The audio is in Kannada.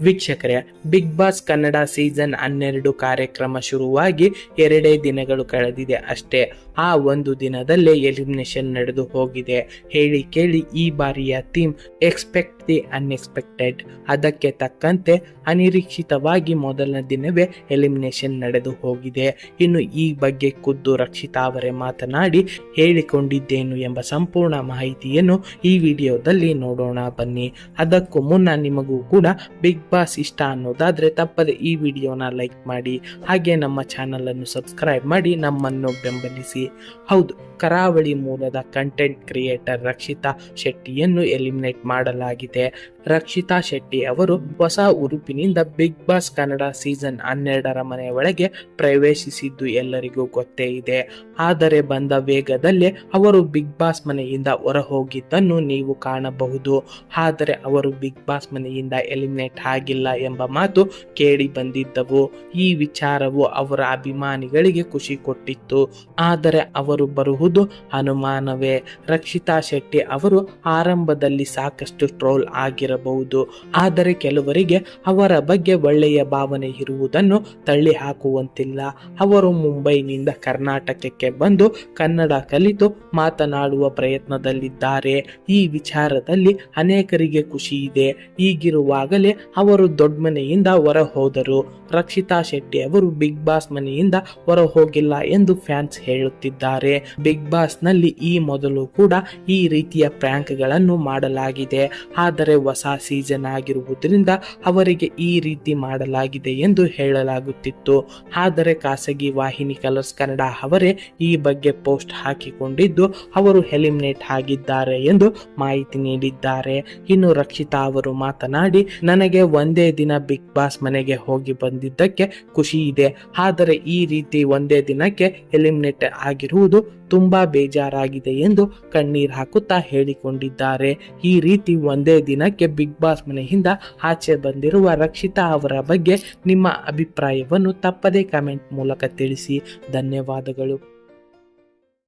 ವೀಕ್ಷಕರೇ ಬಿಗ್ ಬಾಸ್ ಕನ್ನಡ ಸೀಸನ್ ಹನ್ನೆರಡು ಕಾರ್ಯಕ್ರಮ ಶುರುವಾಗಿ ಎರಡೇ ದಿನಗಳು ಕಳೆದಿದೆ ಅಷ್ಟೇ. ಆ ಒಂದು ದಿನದಲ್ಲೇ ಎಲಿಮಿನೇಷನ್ ನಡೆದು ಹೋಗಿದೆ. ಹೇಳಿ ಕೇಳಿ ಈ ಬಾರಿಯ ಥೀಮ್ ಎಕ್ಸ್ಪೆಕ್ಟ್ ದಿ ಅನ್ಎಕ್ಸ್ಪೆಕ್ಟೆಡ್ ಅದಕ್ಕೆ ತಕ್ಕಂತೆ ಅನಿರೀಕ್ಷಿತವಾಗಿ ಮೊದಲ ದಿನವೇ ಎಲಿಮಿನೇಷನ್ ನಡೆದು ಹೋಗಿದೆ. ಇನ್ನು ಈ ಬಗ್ಗೆ ಖುದ್ದು ರಕ್ಷಿತಾ ಅವರೇ ಮಾತನಾಡಿ ಹೇಳಿಕೊಂಡಿದ್ದೇನು ಎಂಬ ಸಂಪೂರ್ಣ ಮಾಹಿತಿಯನ್ನು ಈ ವಿಡಿಯೋದಲ್ಲಿ ನೋಡೋಣ, ಬನ್ನಿ. ಅದಕ್ಕೂ ಮುನ್ನ ನಿಮಗೂ ಕೂಡ ಬಿಗ್ ಬಾಸ್ ಇಷ್ಟ ಅನ್ನೋದಾದರೆ ತಪ್ಪದೆ ಈ ವಿಡಿಯೋನ ಲೈಕ್ ಮಾಡಿ, ಹಾಗೆ ನಮ್ಮ ಚಾನಲನ್ನು ಸಬ್ಸ್ಕ್ರೈಬ್ ಮಾಡಿ ನಮ್ಮನ್ನು ಬೆಂಬಲಿಸಿ. ಹೌದು, ಕರಾವಳಿ ಮೂಲದ ಕಂಟೆಂಟ್ ಕ್ರಿಯೇಟರ್ ರಕ್ಷಿತಾ ಶೆಟ್ಟಿಯನ್ನು ಎಲಿಮಿನೇಟ್ ಮಾಡಲಾಗಿದೆ. ರಕ್ಷಿತಾ ಶೆಟ್ಟಿ ಅವರು ಹೊಸ ಉರುಪಿನಿಂದ ಬಿಗ್ ಬಾಸ್ ಕನ್ನಡ ಸೀಸನ್ ಹನ್ನೆರಡರ ಮನೆ ಒಳಗೆ ಪ್ರವೇಶಿಸಿದ್ದು ಎಲ್ಲರಿಗೂ ಗೊತ್ತೇ ಇದೆ. ಆದರೆ ಬಂದ ವೇಗದಲ್ಲೇ ಅವರು ಬಿಗ್ ಬಾಸ್ ಮನೆಯಿಂದ ಹೊರ ಹೋಗಿದ್ದನ್ನು ನೀವು ಕಾಣಬಹುದು. ಆದರೆ ಅವರು ಬಿಗ್ ಬಾಸ್ ಮನೆಯಿಂದ ಎಲಿಮಿನೇಟ್ ಆಗಿಲ್ಲ ಎಂಬ ಮಾತು ಕೇಳಿ ಬಂದಿದ್ದವು. ಈ ವಿಚಾರವು ಅವರ ಅಭಿಮಾನಿಗಳಿಗೆ ಖುಷಿ ಕೊಟ್ಟಿತ್ತು. ಆದರೆ ಅವರು ಬರುವುದು ಅನುಮಾನವೇ. ರಕ್ಷಿತಾ ಶೆಟ್ಟಿ ಅವರು ಆರಂಭದಲ್ಲಿ ಸಾಕಷ್ಟು ಟ್ರೋಲ್ ಆಗಿರಬಹುದು. ಆದರೆ ಕೆಲವರಿಗೆ ಅವರ ಬಗ್ಗೆ ಒಳ್ಳೆಯ ಭಾವನೆ ಇರುವುದನ್ನು ತಳ್ಳಿ ಹಾಕುವಂತಿಲ್ಲ ಅವರು ಮುಂಬೈನಿಂದ ಕರ್ನಾಟಕಕ್ಕೆ ಬಂದು ಕನ್ನಡ ಕಲಿತು ಮಾತನಾಡುವ ಪ್ರಯತ್ನದಲ್ಲಿದ್ದಾರೆ. ಈ ವಿಚಾರದಲ್ಲಿ ಅನೇಕರಿಗೆ ಖುಷಿ ಇದೆ ಹೀಗಿರುವಾಗಲೇ ಅವರು ದೊಡ್ಡ ಮನೆಯಿಂದ ಹೊರ ಹೋದರು ರಕ್ಷಿತಾ ಶೆಟ್ಟಿ ಅವರು ಬಿಗ್ ಬಾಸ್ ಮನೆಯಿಂದ ಹೊರ ಹೋಗಿಲ್ಲ ಎಂದು ಫ್ಯಾನ್ಸ್ ಹೇಳುತ್ತಿದ್ದಾರೆ. ಬಿಗ್ ಬಾಸ್ನಲ್ಲಿ ಈ ಮೊದಲು ಕೂಡ ಈ ರೀತಿಯ ಪ್ರ್ಯಾಂಕ್ಗಳನ್ನು ಮಾಡಲಾಗಿದೆ. ಆದರೆ ಹೊಸ ಸೀಸನ್ ಆಗಿರುವುದರಿಂದ ಅವರಿಗೆ ಈ ರೀತಿ ಮಾಡಲಾಗಿದೆ ಎಂದು ಹೇಳಲಾಗುತ್ತಿತ್ತು. ಆದರೆ ಖಾಸಗಿ ವಾಹಿನಿ ಕಲರ್ಸ್ ಕನ್ನಡ ಅವರೇ ಈ ಬಗ್ಗೆ ಪೋಸ್ಟ್ ಹಾಕಿಕೊಂಡಿದ್ದು, ಅವರು ಎಲಿಮಿನೇಟ್ ಆಗಿದ್ದಾರೆ ಎಂದು ಮಾಹಿತಿ ನೀಡಿದ್ದಾರೆ. ಇನ್ನು ರಕ್ಷಿತಾ ಅವರು ಮಾತನಾಡಿ, ನನಗೆ ಒಂದೇ ದಿನ ಬಿಗ್ ಬಾಸ್ ಮನೆಗೆ ಹೋಗಿ ಬಂದಿದ್ದಕ್ಕೆ ಖುಷಿ ಇದೆ. ಆದರೆ ಈ ರೀತಿ ಒಂದೇ ದಿನಕ್ಕೆ ಎಲಿಮಿನೇಟ್ ಆಗಿರುವುದು ತುಂಬಾ ಬೇಜಾರಾಗಿದೆ ಎಂದು ಕಣ್ಣೀರ್ ಹಾಕುತ್ತಾ ಹೇಳಿಕೊಂಡಿದ್ದಾರೆ. ಈ ರೀತಿ ಒಂದೇ ದಿನಕ್ಕೆ ಬಿಗ್ ಬಾಸ್ ಮನೆಯಿಂದ ಆಚೆ ಬಂದಿರುವ ರಕ್ಷಿತಾ ಅವರ ಬಗ್ಗೆ ನಿಮ್ಮ ಅಭಿಪ್ರಾಯವನ್ನು ತಪ್ಪದೇ ಕಮೆಂಟ್ ಮೂಲಕ ತಿಳಿಸಿ. ಧನ್ಯವಾದಗಳು.